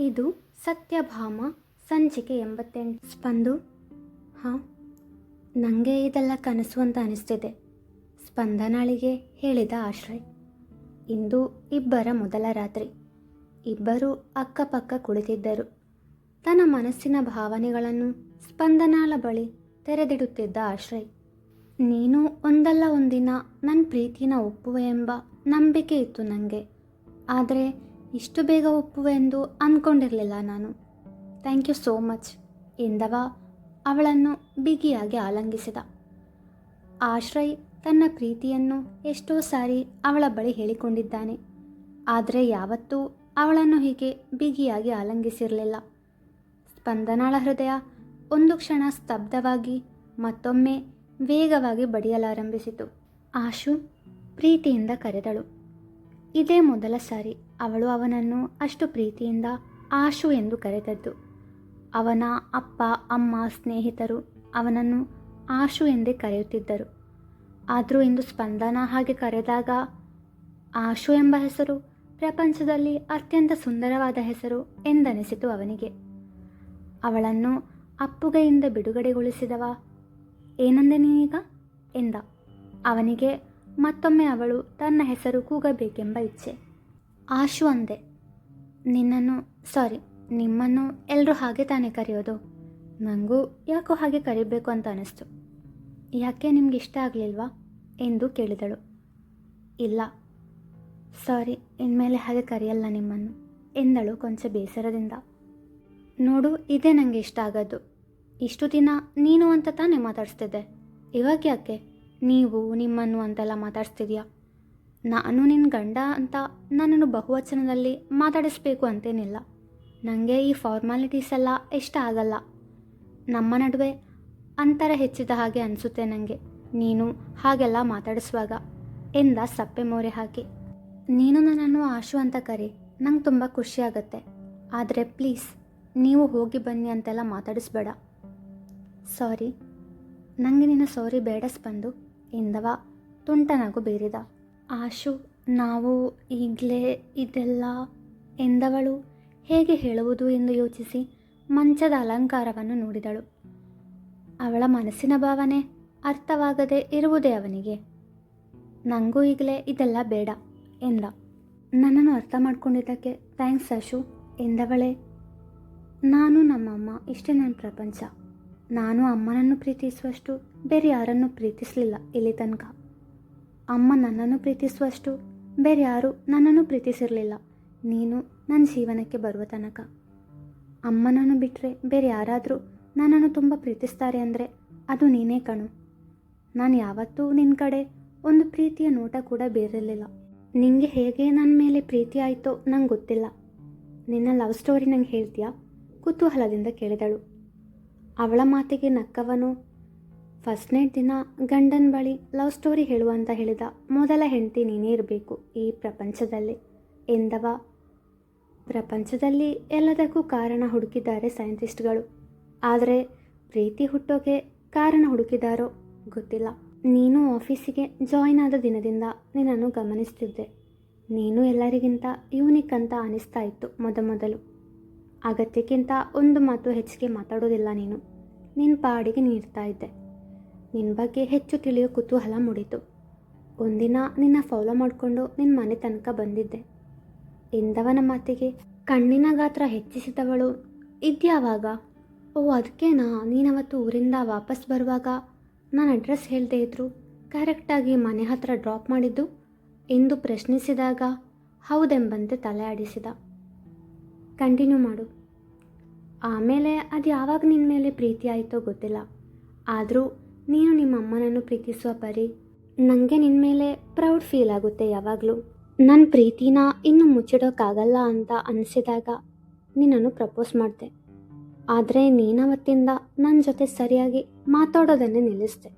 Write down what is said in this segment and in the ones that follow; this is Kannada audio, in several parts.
ಇದು ಸತ್ಯಭಾಮ ಸಂಚಿಕೆ ಎಂಬತ್ತೆಂಟು. ಸ್ಪಂದು, ಹಾಂ ನನಗೆ ಇದೆಲ್ಲ ಕನಸು ಅಂತ ಅನಿಸ್ತಿದೆ. ಸ್ಪಂದನಾಳಿಗೆ ಹೇಳಿದ ಆಶ್ರಯ್. ಇಂದು ಇಬ್ಬರ ಮೊದಲ ರಾತ್ರಿ. ಇಬ್ಬರು ಅಕ್ಕಪಕ್ಕ ಕುಳಿತಿದ್ದರು. ತನ್ನ ಮನಸ್ಸಿನ ಭಾವನೆಗಳನ್ನು ಸ್ಪಂದನಾಳ ಬಳಿ ತೆರೆದಿಡುತ್ತಿದ್ದ ಆಶ್ರಯ್. ನೀನು ಒಂದಲ್ಲ ಒಂದಿನ ನನ್ನ ಪ್ರೀತಿನ ಒಪ್ಪುವೆ ಎಂಬ ನಂಬಿಕೆ ಇತ್ತು ನನಗೆ ಆದರೆ ಇಷ್ಟು ಬೇಗ ಒಪ್ಪುವೆ ಎಂದು ಅಂದ್ಕೊಂಡಿರಲಿಲ್ಲ ನಾನು. ಥ್ಯಾಂಕ್ ಯು ಸೋ ಮಚ್ ಎಂದವ. ಅವಳನ್ನು ಬಿಗಿಯಾಗಿ ಆಲಂಗಿಸಿದ. ಆಶ್ರಯ್ ತನ್ನ ಪ್ರೀತಿಯನ್ನು ಎಷ್ಟೋ ಸಾರಿ ಅವಳ ಬಳಿ ಹೇಳಿಕೊಂಡಿದ್ದಾನೆ. ಆದರೆ ಯಾವತ್ತೂ ಅವಳನ್ನು ಹೀಗೆ ಬಿಗಿಯಾಗಿ ಆಲಂಗಿಸಿರಲಿಲ್ಲ. ಸ್ಪಂದನಾಳ ಹೃದಯ ಒಂದು ಕ್ಷಣ ಸ್ತಬ್ಧವಾಗಿ ಮತ್ತೊಮ್ಮೆ ವೇಗವಾಗಿ ಬಡಿಯಲಾರಂಭಿಸಿತು. ಆಶು ಪ್ರೀತಿಯಿಂದ ಕರೆದಳು. ಇದೇ ಮೊದಲ ಸಾರಿ ಅವಳು ಅವನನ್ನು ಅಷ್ಟು ಪ್ರೀತಿಯಿಂದ ಆಶು ಎಂದು ಕರೆದದ್ದು. ಅವನ ಅಪ್ಪ, ಅಮ್ಮ, ಸ್ನೇಹಿತರು ಅವನನ್ನು ಆಶು ಎಂದೇ ಕರೆಯುತ್ತಿದ್ದರು. ಆದರೂ ಇಂದು ಸ್ಪಂದನ ಹಾಗೆ ಕರೆದಾಗ ಆಶು ಎಂಬ ಹೆಸರು ಪ್ರಪಂಚದಲ್ಲಿ ಅತ್ಯಂತ ಸುಂದರವಾದ ಹೆಸರು ಎಂದನಿಸಿತು ಅವನಿಗೆ. ಅವಳನ್ನು ಅಪ್ಪುಗೆಯಿಂದ ಬಿಡುಗಡೆಗೊಳಿಸಿದವ ಏನಂದೆ ನೀನೀಗ ಎಂದ. ಅವನಿಗೆ ಮತ್ತೊಮ್ಮೆ ಅವಳು ತನ್ನ ಹೆಸರು ಕೂಗಬೇಕೆಂಬ ಇಚ್ಛೆ. ಆಶು ಅಂದೆ, ನಿನ್ನನ್ನು ಸಾರಿ ನಿಮ್ಮನ್ನು ಎಲ್ಲರೂ ಹಾಗೆ ತಾನೇ ಕರೆಯೋದು? ನನಗೂ ಯಾಕೋ ಹಾಗೆ ಕರಿಬೇಕು ಅಂತ ಅನ್ನಿಸ್ತು ಯಾಕೆ ನಿಮ್ಗೆ ಇಷ್ಟ ಆಗಲಿಲ್ವಾ? ಎಂದು ಕೇಳಿದಳು. ಇಲ್ಲ ಸಾರಿ ಇನ್ಮೇಲೆ ಹಾಗೆ ಕರೆಯಲ್ಲ ನಿಮ್ಮನ್ನು, ಎಂದಳು ಕೊಂಚ ಬೇಸರದಿಂದ. ನೋಡು, ಇದೇ ನನಗೆ ಇಷ್ಟ ಆಗೋದು. ಇಷ್ಟು ದಿನ ನೀನು ಅಂತ ತಾನೇ ಮಾತಾಡಿಸ್ತಿದ್ದೆ. ಇವಾಗ ಯಾಕೆ? ನೀವು ನಿಮ್ಮನ್ನು ಅಂತೆಲ್ಲ ಮಾತಾಡಿಸ್ತಿದ್ಯಾ? ನಾನು ನಿನ್ನ ಗಂಡ ಅಂತ ನನ್ನನ್ನು ಬಹುವಚನದಲ್ಲಿ ಮಾತಾಡಿಸ್ಬೇಕು ಅಂತೇನಿಲ್ಲ. ನನಗೆ ಈ ಫಾರ್ಮಾಲಿಟೀಸ್ ಎಲ್ಲ ಇಷ್ಟ ಆಗಲ್ಲ. ನಮ್ಮ ನಡುವೆ ಅಂತರ ಹೆಚ್ಚಿದ ಹಾಗೆ ಅನಿಸುತ್ತೆ ನನಗೆ ನೀನು ಹಾಗೆಲ್ಲ ಮಾತಾಡಿಸುವಾಗ ಎಂದ ಸಪ್ಪೆ ಮೋರೆ ಹಾಕಿ. ನೀನು ನನ್ನನ್ನು ಆಶು ಅಂತ ಕರಿ, ನಂಗೆ ತುಂಬ ಖುಷಿಯಾಗತ್ತೆ ಆದರೆ ಪ್ಲೀಸ್ ನೀವು ಹೋಗಿ ಬನ್ನಿ ಅಂತೆಲ್ಲ ಮಾತಾಡಿಸ್ಬೇಡ. ಸಾರಿ ನನಗೆ ನಿನ್ನ ಸಾರಿ ಬೇಡ ಸ್ಪಂದು. ಎಂದವ ತುಂಟನಗು ಬೇರಿದ. ಆಶು, ನಾವು ಈಗಲೇ ಇದೆಲ್ಲ ಎಂದವಳು? ಹೇಗೆ ಹೇಳುವುದು ಎಂದು ಯೋಚಿಸಿ ಮಂಚದ ಅಲಂಕಾರವನ್ನು ನೋಡಿದಳು. ಅವಳ ಮನಸ್ಸಿನ ಭಾವನೆ ಅರ್ಥವಾಗದೆ ಇರುವುದೇ ಅವನಿಗೆ. ನನಗೂ ಈಗಲೇ ಇದೆಲ್ಲ ಬೇಡ ಎಂದ. ನನ್ನನ್ನು ಅರ್ಥ ಮಾಡಿಕೊಂಡಿದ್ದಕ್ಕೆ ಥ್ಯಾಂಕ್ಸ್ ಆಶು ಎಂದವಳೇ. ನಾನು ನಮ್ಮಮ್ಮ, ಇಷ್ಟೇ ನನ್ನ ಪ್ರಪಂಚ. ನಾನು ಅಮ್ಮನನ್ನು ಪ್ರೀತಿಸುವಷ್ಟು ಬೇರೆ ಯಾರನ್ನು ಪ್ರೀತಿಸಲಿಲ್ಲ ಇಲ್ಲಿ ತನಕ. ಅಮ್ಮ ನನ್ನನ್ನು ಪ್ರೀತಿಸುವಷ್ಟು ಬೇರೆ ಯಾರೂ ನನ್ನನ್ನು ಪ್ರೀತಿಸಿರಲಿಲ್ಲ. ನೀನು ನನ್ನ ಜೀವನಕ್ಕೆ ಬರುವ ತನಕ. ಅಮ್ಮನನ್ನು ಬಿಟ್ಟರೆ ಬೇರೆ ಯಾರಾದರೂ ನನ್ನನ್ನು ತುಂಬ ಪ್ರೀತಿಸ್ತಾರೆ ಅಂದರೆ ಅದು ನೀನೇ ಕಣು. ನಾನು ಯಾವತ್ತೂ ನಿನ್ನ ಕಡೆ ಒಂದು ಪ್ರೀತಿಯ ನೋಟ ಕೂಡ ಬೇರಿರಲಿಲ್ಲ. ನಿನಗೆ ಹೇಗೆ ನನ್ನ ಮೇಲೆ ಪ್ರೀತಿ ಆಯಿತೋ ನಂಗೆ ಗೊತ್ತಿಲ್ಲ. ನಿನ್ನ ಲವ್ ಸ್ಟೋರಿ ನಂಗೆ ಹೇಳ್ತೀಯಾ? ಕುತೂಹಲದಿಂದ ಕೇಳಿದಳು. ಅವಳ ಮಾತಿಗೆ ನಕ್ಕವನು ಫಸ್ಟ್ ನೈಟ್ ದಿನ ಗಂಡನ ಬಳಿ ಲವ್ ಸ್ಟೋರಿ ಹೇಳುವಂತ ಹೇಳಿದ ಮೊದಲ ಹೆಂಡತಿ ನೀನೇ ಇರಬೇಕು ಈ ಪ್ರಪಂಚದಲ್ಲಿ ಎಂದವ. ಪ್ರಪಂಚದಲ್ಲಿ ಎಲ್ಲದಕ್ಕೂ ಕಾರಣ ಹುಡುಕಿದ್ದಾರೆ ಸೈಂಟಿಸ್ಟ್ಗಳು. ಆದರೆ ಪ್ರೀತಿ ಹುಟ್ಟೋಕೆ ಕಾರಣ ಹುಡುಕಿದಾರೋ ಗೊತ್ತಿಲ್ಲ. ನೀನು ಆಫೀಸಿಗೆ ಜಾಯಿನ್ ಆದ ದಿನದಿಂದ ನಿನ್ನನ್ನು ಗಮನಿಸ್ತಿದ್ದೆ. ನೀನು ಎಲ್ಲರಿಗಿಂತ ಯೂನಿಕ್ ಅಂತ ಅನಿಸ್ತಾ ಇತ್ತು ಮೊದಮೊದಲು ಅಗತ್ಯಕ್ಕಿಂತ ಒಂದು ಮಾತು ಹೆಚ್ಚಿಗೆ ಮಾತಾಡೋದಿಲ್ಲ ನೀನು. ನಿನ್ನ ಪಾಡಿಗೆ ನೀಡ್ತಾ ಇದ್ದೆ. ನಿನ್ನ ಬಗ್ಗೆ ಹೆಚ್ಚು ತಿಳಿಯೋ ಕುತೂಹಲ ಮೂಡಿತು. ಒಂದಿನ ನಿನ್ನ ಫಾಲೋ ಮಾಡಿಕೊಂಡು ನಿನ್ನ ಮನೆ ತನಕ ಬಂದಿದ್ದೆ. ಎಂದವನ ಮಾತಿಗೆ ಕಣ್ಣಿನ ಗಾತ್ರ ಹೆಚ್ಚಿಸಿದವಳು ಇದ್ಯಾವಾಗ? ಓ ಅದಕ್ಕೇನಾ ನೀನವತ್ತು ಊರಿಂದ ವಾಪಸ್ ಬರುವಾಗ ನಾನು ಅಡ್ರೆಸ್ ಹೇಳದೆ ಇದ್ರು, ಕರೆಕ್ಟಾಗಿ ಮನೆ ಹತ್ರ ಡ್ರಾಪ್ ಮಾಡಿದ್ದು ಎಂದು ಪ್ರಶ್ನಿಸಿದಾಗ ಹೌದೆಂಬಂತೆ ತಲೆ ಆಡಿಸಿದ. ಕಂಟಿನ್ಯೂ ಮಾಡು. ಆಮೇಲೆ ಅದು ಯಾವಾಗ ನಿನ್ನ ಮೇಲೆ ಪ್ರೀತಿ ಆಯಿತೋ ಗೊತ್ತಿಲ್ಲ. ಆದರೂ ನೀನು ನಿಮ್ಮ ಅಮ್ಮನನ್ನು ಪ್ರೀತಿಸುವ ಪರಿ ನನಗೆ ನಿನ್ನ ಮೇಲೆ ಪ್ರೌಡ್ ಫೀಲ್ ಆಗುತ್ತೆ ಯಾವಾಗಲೂ. ನನ್ನ ಪ್ರೀತಿನ ಇನ್ನು ಮುಚ್ಚಿಡೋಕ್ಕಾಗಲ್ಲ ಅಂತ ಅನಿಸಿದಾಗ ನಿನ್ನನ್ನು ಪ್ರಪೋಸ್ ಮಾಡಿದೆ. ಆದರೆ ನೀನವತ್ತಿಂದ ನನ್ನ ಜೊತೆ ಸರಿಯಾಗಿ ಮಾತಾಡೋದನ್ನೇ ನಿಲ್ಲಿಸಿದೆ.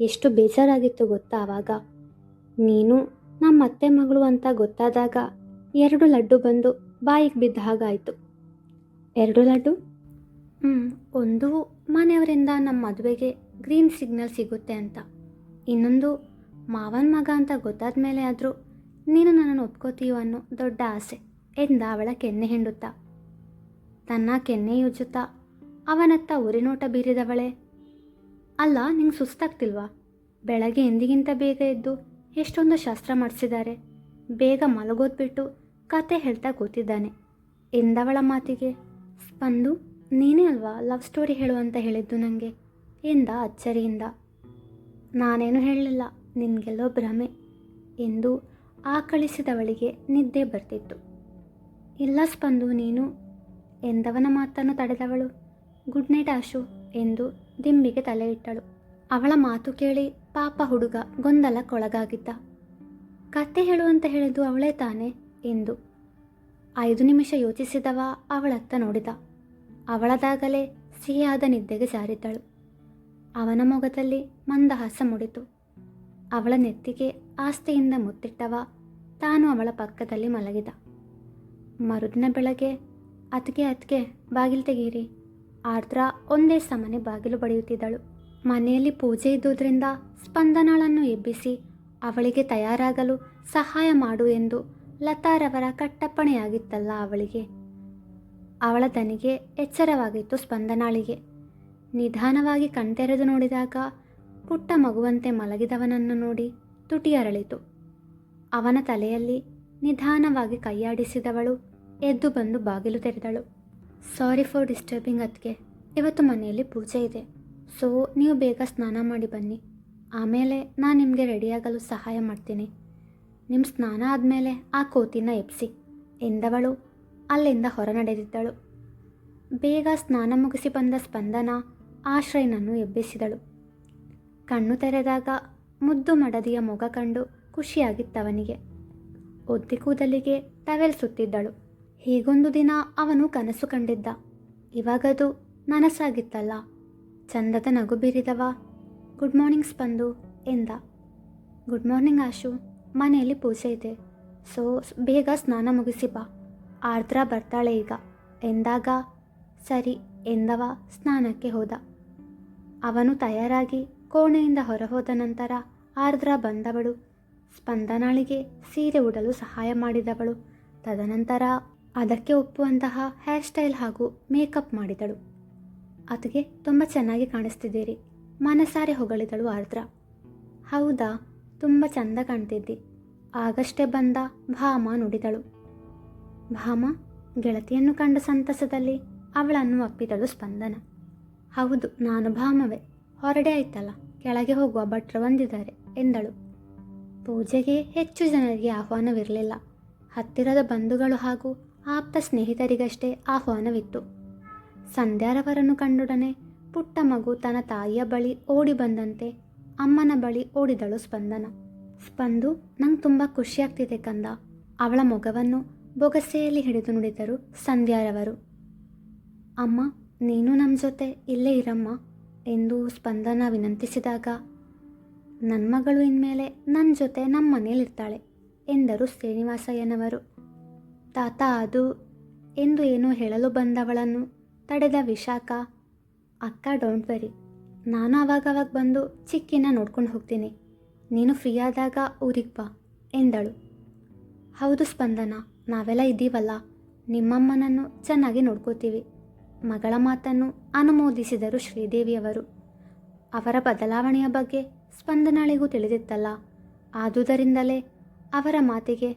ಎಷ್ಟು ಬೇಜಾರಾಗಿತ್ತು ಗೊತ್ತಾ ಆವಾಗ. ನೀನು ನಮ್ಮ ಅತ್ತೆ ಮಗಳು ಅಂತ ಗೊತ್ತಾದಾಗ ಎರಡು ಲಡ್ಡು ಬಂದು ಬಾಯಿಗೆ ಬಿದ್ದ ಹಾಗಾಯಿತು ಎರಡು ಲಡ್ಡು? ಹ್ಞೂ ಒಂದು ಮನೆಯವರಿಂದ ನಮ್ಮ ಮದುವೆಗೆ ಗ್ರೀನ್ ಸಿಗ್ನಲ್ ಸಿಗುತ್ತೆ ಅಂತ. ಇನ್ನೊಂದು, ಮಾವನ ಮಗ ಅಂತ ಗೊತ್ತಾದ ಮೇಲೆ ಆದರೂ, ನೀನು ನನ್ನನ್ನು ಒಪ್ಕೋತೀಯೋ ಅನ್ನೋ ದೊಡ್ಡ ಆಸೆ ಎಂದ ಅವಳ ಕೆನ್ನೆ ಹಿಂಡುತ್ತಾ. ತನ್ನ ಕೆನ್ನೆ ಕೆನ್ನೆಯುಜ್ಜುತ್ತಾ ಅವನತ್ತ ಉರಿನೋಟ ಬೀರಿದವಳೆ. ಅಲ್ಲ, ನಿಂಗೆ ಸುಸ್ತಾಗ್ತಿಲ್ವಾ? ಬೆಳಗ್ಗೆ ಎಂದಿಗಿಂತ ಬೇಗ ಎದ್ದು ಎಷ್ಟೊಂದು ಶಾಸ್ತ್ರ ಮಾಡಿಸಿದ್ದಾರೆ ಬೇಗ ಮಲಗೋದ್ಬಿಟ್ಟು ಕತೆ ಹೇಳ್ತಾ ಕೂತಿದ್ದಾನೆ. ಎಂದವಳ ಮಾತಿಗೆ, ಸ್ಪಂದು, ನೀನೇ ಅಲ್ವಾ ಲವ್ ಸ್ಟೋರಿ ಹೇಳು ಅಂತ ಹೇಳಿದ್ದು ನನಗೆ ಎಂದ ಅಚ್ಚರಿಯಿಂದ. ನಾನೇನು ಹೇಳಲಿಲ್ಲ. ನಿನಗೆಲ್ಲೋ ಭ್ರಮೆ ಎಂದು ಆಕಳಿಸಿದವಳಿಗೆ ನಿದ್ದೆ ಬರ್ತಿತ್ತು. ಇಲ್ಲ ಸ್ಪಂದು ನೀನು ಎಂದವನ ಮಾತನ್ನು ತಡೆದವಳು. ಗುಡ್ ನೈಟ್ ಆಶು ಎಂದು ದಿಂಬಿಗೆ ತಲೆ ಇಟ್ಟಳು. ಅವಳ ಮಾತು ಕೇಳಿ ಪಾಪ ಹುಡುಗ ಗೊಂದಲಕ್ಕೊಳಗಾಗಿದ್ದ. ಕತ್ತೆ ಹೇಳು ಅಂತ ಹೇಳಿದ್ದು ಅವಳೇ ತಾನೆ ಎಂದು ಐದು ನಿಮಿಷ ಯೋಚಿಸಿದವ ಅವಳತ್ತ ನೋಡಿದ. ಅವಳದಾಗಲೇ ಸಿಹಿಯಾದ ನಿದ್ದೆಗೆ ಜಾರಿದ್ದಳು ಅವನ ಮೊಗದಲ್ಲಿ ಮಂದಹಾಸ ಮೂಡಿತು. ಅವಳ ನೆತ್ತಿಗೆ ಆಸ್ತಿಯಿಂದ ಮುತ್ತಿಟ್ಟವ ತಾನು ಅವಳ ಪಕ್ಕದಲ್ಲಿ ಮಲಗಿದ. ಮರುದಿನ ಬೆಳಗ್ಗೆ ಅತ್ಗೆ ಅತ್ಗೆ ಬಾಗಿಲು ತೆಗೀರಿ ಆರ್ದ್ರ ಒಂದೇ ಸಮನೆ ಬಾಗಿಲು ಬಡಿಯುತ್ತಿದ್ದಳು. ಮನೆಯಲ್ಲಿ ಪೂಜೆ ಇದ್ದುದರಿಂದ ಸ್ಪಂದನಾಳನ್ನು ಎಬ್ಬಿಸಿ ಅವಳಿಗೆ ತಯಾರಾಗಲು ಸಹಾಯ ಮಾಡು ಎಂದು ಲತಾರವರ ಕಟ್ಟಪ್ಪಣೆಯಾಗಿತ್ತಲ್ಲ ಅವಳಿಗೆ. ಅವಳ ದನಿಗೆ ಎಚ್ಚರವಾಗಿತ್ತು ಸ್ಪಂದನಾಳಿಗೆ. ನಿಧಾನವಾಗಿ ಕಣ್ತೆರೆದು ನೋಡಿದಾಗ ಪುಟ್ಟ ಮಗುವಂತೆ ಮಲಗಿದವನನ್ನು ನೋಡಿ ತುಟಿ ಅರಳಿತು ಅವನ ತಲೆಯಲ್ಲಿ ನಿಧಾನವಾಗಿ ಕೈಯಾಡಿಸಿದವಳು ಎದ್ದು ಬಂದು ಬಾಗಿಲು ತೆರೆದಳು. ಸಾರಿ ಫಾರ್ ಡಿಸ್ಟರ್ಬಿಂಗ್ ಅದಕ್ಕೆ ಇವತ್ತು ಮನೆಯಲ್ಲಿ ಪೂಜೆ ಇದೆ. ಸೊ, ನೀವು ಬೇಗ ಸ್ನಾನ ಮಾಡಿ ಬನ್ನಿ. ಆಮೇಲೆ ನಾನು ನಿಮಗೆ ರೆಡಿಯಾಗಲು ಸಹಾಯ ಮಾಡ್ತೀನಿ. ನಿಮ್ಮ ಸ್ನಾನ ಆದಮೇಲೆ ಆ ಕೋತಿನ ಎಬ್ಸಿ, ಎಂದವಳು ಅಲ್ಲಿಂದ ಹೊರ ನಡೆದಿದ್ದಳು ಬೇಗ ಸ್ನಾನ ಮುಗಿಸಿ ಬಂದ ಸ್ಪಂದನ ಆಶ್ರಯನನ್ನು ಎಬ್ಬಿಸಿದಳು. ಕಣ್ಣು ತೆರೆದಾಗ ಮುದ್ದು ಮಡದಿಯ ಮೊಗ ಕಂಡು ಖುಷಿಯಾಗಿತ್ತವನಿಗೆ. ಒದ್ದಿ ಕೂದಲಿಗೆ ಟವೆಲ್ ಸುತ್ತಿದ್ದಳು. ಹೀಗೊಂದು ದಿನ ಅವನು ಕನಸು ಕಂಡಿದ್ದ. ಇವಾಗದು ನನಸಾಗಿತ್ತಲ್ಲ. ಚಂದದ ನಗು ಬೀರಿದವ. ಗುಡ್ ಮಾರ್ನಿಂಗ್ ಸ್ಪಂದು ಎಂದ. ಗುಡ್ ಮಾರ್ನಿಂಗ್ ಆಶು, ಮನೆಯಲ್ಲಿ ಪೂಜೆ ಇದೆ. ಸೊ, ಬೇಗ ಸ್ನಾನ ಮುಗಿಸಿ ಬಾ. ಆರ್ದ್ರ ಬರ್ತಾಳೆ ಈಗ. ಎಂದಾಗ, ಸರಿ ಎಂದವ, ಸ್ನಾನಕ್ಕೆ ಹೋದ. ಅವನು ತಯಾರಾಗಿ ಕೋಣೆಯಿಂದ ಹೊರಹೋದ ನಂತರ ಆರ್ದ್ರ ಬಂದವಳು. ಸ್ಪಂದನಾಳಿಗೆ ಸೀರೆ ಉಡಲು ಸಹಾಯ ಮಾಡಿದವಳು. ತದನಂತರ ಅದಕ್ಕೆ ಒಪ್ಪುವಂತಹ ಹೇರ್ ಸ್ಟೈಲ್ ಹಾಗೂ ಮೇಕಪ್ ಮಾಡಿದಳು. ಅದಕ್ಕೆ ತುಂಬ ಚೆನ್ನಾಗಿ ಕಾಣಿಸ್ತಿದ್ದೀರಿ. ಮನಸಾರೆ ಹೊಗಳಿದಳು ಆರ್ದ್ರ. ಹೌದಾ, ತುಂಬ ಚಂದ ಕಾಣ್ತಿದ್ದಿ. ಆಗಷ್ಟೇ ಬಂದ ಭಾಮ ನುಡಿದಳು. ಭಾಮ ಗೆಳತಿಯನ್ನು ಕಂಡ ಸಂತಸದಲ್ಲಿ ಅವಳನ್ನು ಅಪ್ಪಿದಳು ಸ್ಪಂದನ. ಹೌದು, ನಾನು ಭಾಮವೆ. ಹೊರಡೆ ಆಯ್ತಲ್ಲ, ಕೆಳಗೆ ಹೋಗುವ ಭಟ್ರು ಬಂದಿದ್ದಾರೆ, ಎಂದಳು. ಪೂಜೆಗೆ ಹೆಚ್ಚು ಜನರಿಗೆ ಆಹ್ವಾನವಿರಲಿಲ್ಲ. ಹತ್ತಿರದ ಬಂಧುಗಳು ಹಾಗೂ ಆಪ್ತ ಸ್ನೇಹಿತರಿಗಷ್ಟೇ ಆಹ್ವಾನವಿತ್ತು. ಸಂಧ್ಯಾರವರನ್ನು ಕಂಡೊಡನೆ ಪುಟ್ಟ ಮಗು ತನ್ನ ತಾಯಿಯ ಬಳಿ ಓಡಿ ಬಂದಂತೆ ಅಮ್ಮನ ಬಳಿ ಓಡಿದಳು ಸ್ಪಂದನ. ಸ್ಪಂದು, ನಂಗೆ ತುಂಬ ಖುಷಿಯಾಗ್ತಿದೆ ಕಂದ. ಅವಳ ಮೊಗವನ್ನು ಬೊಗಸೆಯಲ್ಲಿ ಹಿಡಿದು ನುಡಿದರು ಸಂಧ್ಯಾರವರು. ಅಮ್ಮ ನೀನು ನಮ್ಮ ಜೊತೆ ಇಲ್ಲೇ ಇರಮ್ಮ ಎಂದು ಸ್ಪಂದನ ವಿನಂತಿಸಿದಾಗ ನನ್ನ ಮಗಳು ಇನ್ಮೇಲೆ ನನ್ನ ಜೊತೆ ನಮ್ಮ ಮನೇಲಿರ್ತಾಳೆ ಎಂದರು ಶ್ರೀನಿವಾಸಯ್ಯನವರು. ತಾತ, ಅದು ಎಂದು ಏನೋ ಹೇಳಲು ಬಂದವಳನ್ನು ತಡೆದ ವಿಶಾಖ, ಅಕ್ಕ, ಡೋಂಟ್ ವೆರಿ. ನಾನು ಅವಾಗವಾಗ ಬಂದು ಚಿಕ್ಕಿನ ನೋಡ್ಕೊಂಡು ಹೋಗ್ತೀನಿ. ನೀನು ಫ್ರೀ ಆದಾಗ ಊರಿಗೆ ಬಾ ಎಂದಳು. ಹೌದು ಸ್ಪಂದನ, ನಾವೆಲ್ಲ ಇದ್ದೀವಲ್ಲ. ನಿಮ್ಮಮ್ಮನನ್ನು ಚೆನ್ನಾಗಿ ನೋಡ್ಕೋತೀವಿ. ಮಗಳ ಮಾತನ್ನು ಅನುಮೋದಿಸಿದರು ಶ್ರೀದೇವಿಯವರು. ಅವರ ಬದಲಾವಣೆಯ ಬಗ್ಗೆ ಸ್ಪಂದನಾಳಿಗೂ ತಿಳಿದಿತ್ತಲ್ಲ. ಆದುದರಿಂದಲೇ ಅವರ ಮಾತಿಗೆ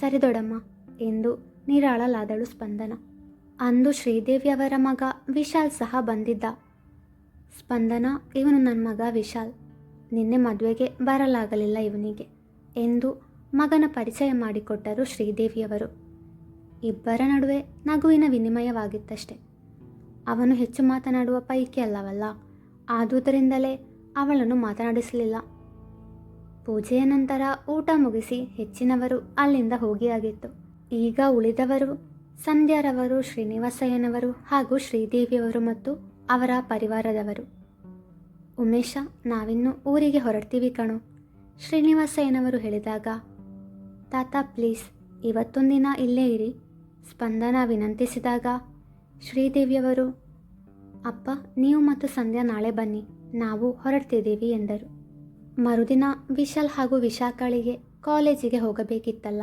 ಸರಿದೊಡಮ್ಮ ಎಂದು ನಿರಾಳಲಾದಳು ಸ್ಪಂದನ. ಅಂದು ಶ್ರೀದೇವಿಯವರ ಮಗ ವಿಶಾಲ್ ಸಹ ಬಂದಿದ್ದ. ಸ್ಪಂದನ, ಇವನು ನನ್ನ ಮಗ ವಿಶಾಲ್. ನಿನ್ನೆ ಮದುವೆಗೆ ಬರಲಾಗಲಿಲ್ಲ ಇವನಿಗೆ ಎಂದು ಮಗನ ಪರಿಚಯ ಮಾಡಿಕೊಟ್ಟರು ಶ್ರೀದೇವಿಯವರು. ಇಬ್ಬರ ನಡುವೆ ನಗುವಿನ ವಿನಿಮಯವಾಗಿತ್ತಷ್ಟೆ. ಅವನು ಹೆಚ್ಚು ಮಾತನಾಡುವ ಪೈಕಿ ಅಲ್ಲವಲ್ಲ? ಆದುದರಿಂದಲೇ ಅವಳನ್ನು ಮಾತನಾಡಿಸಲಿಲ್ಲ. ಪೂಜೆಯ ನಂತರ ಊಟ ಮುಗಿಸಿ ಹೆಚ್ಚಿನವರು ಅಲ್ಲಿಂದ ಹೋಗಿಯಾಗಿತ್ತು ಈಗ ಉಳಿದವರು ಸಂಧ್ಯಾರವರು, ಶ್ರೀನಿವಾಸಯ್ಯನವರು ಹಾಗೂ ಶ್ರೀದೇವಿಯವರು ಮತ್ತು ಅವರ ಪರಿವಾರದವರು. ಉಮೇಶ, ನಾವಿನ್ನು ಊರಿಗೆ ಹೊರಡ್ತೀವಿ ಕಣು. ಶ್ರೀನಿವಾಸಯ್ಯನವರು ಹೇಳಿದಾಗ, ತಾತ ಪ್ಲೀಸ್, ಇವತ್ತೊಂದಿನ ಇಲ್ಲೇ ಇರಿ. ಸ್ಪಂದನ ವಿನಂತಿಸಿದಾಗ ಶ್ರೀದೇವಿಯವರು, ಅಪ್ಪ, ನೀವು ಮತ್ತು ಸಂಧ್ಯಾ ನಾಳೆ ಬನ್ನಿ, ನಾವು ಹೊರಡ್ತಿದ್ದೀವಿ ಎಂದರು. ಮರುದಿನ ವಿಶಾಲ್ ಹಾಗೂ ವಿಶಾಖಳಿಗೆ ಕಾಲೇಜಿಗೆ ಹೋಗಬೇಕಿತ್ತಲ್ಲ.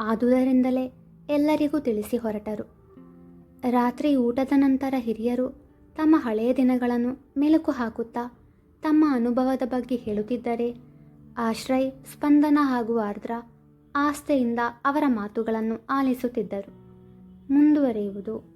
ಆದುದರಿಂದಲೇ ಎಲ್ಲರಿಗೂ ತಿಳಿಸಿ ಹೊರಟರು. ರಾತ್ರಿ ಊಟದ ನಂತರ ಹಿರಿಯರು ತಮ್ಮ ಹಳೆಯ ದಿನಗಳನ್ನು ಮೆಲುಕು ಹಾಕುತ್ತಾ ತಮ್ಮ ಅನುಭವದ ಬಗ್ಗೆ ಹೇಳುತ್ತಿದ್ದರೆ, ಆಶ್ರಯ್, ಸ್ಪಂದನ ಹಾಗೂ ಆರ್ದ್ರ ಆಸ್ಥೆಯಿಂದ ಅವರ ಮಾತುಗಳನ್ನು ಆಲಿಸುತ್ತಿದ್ದರು. ಮುಂದುವರಿಯುವುದು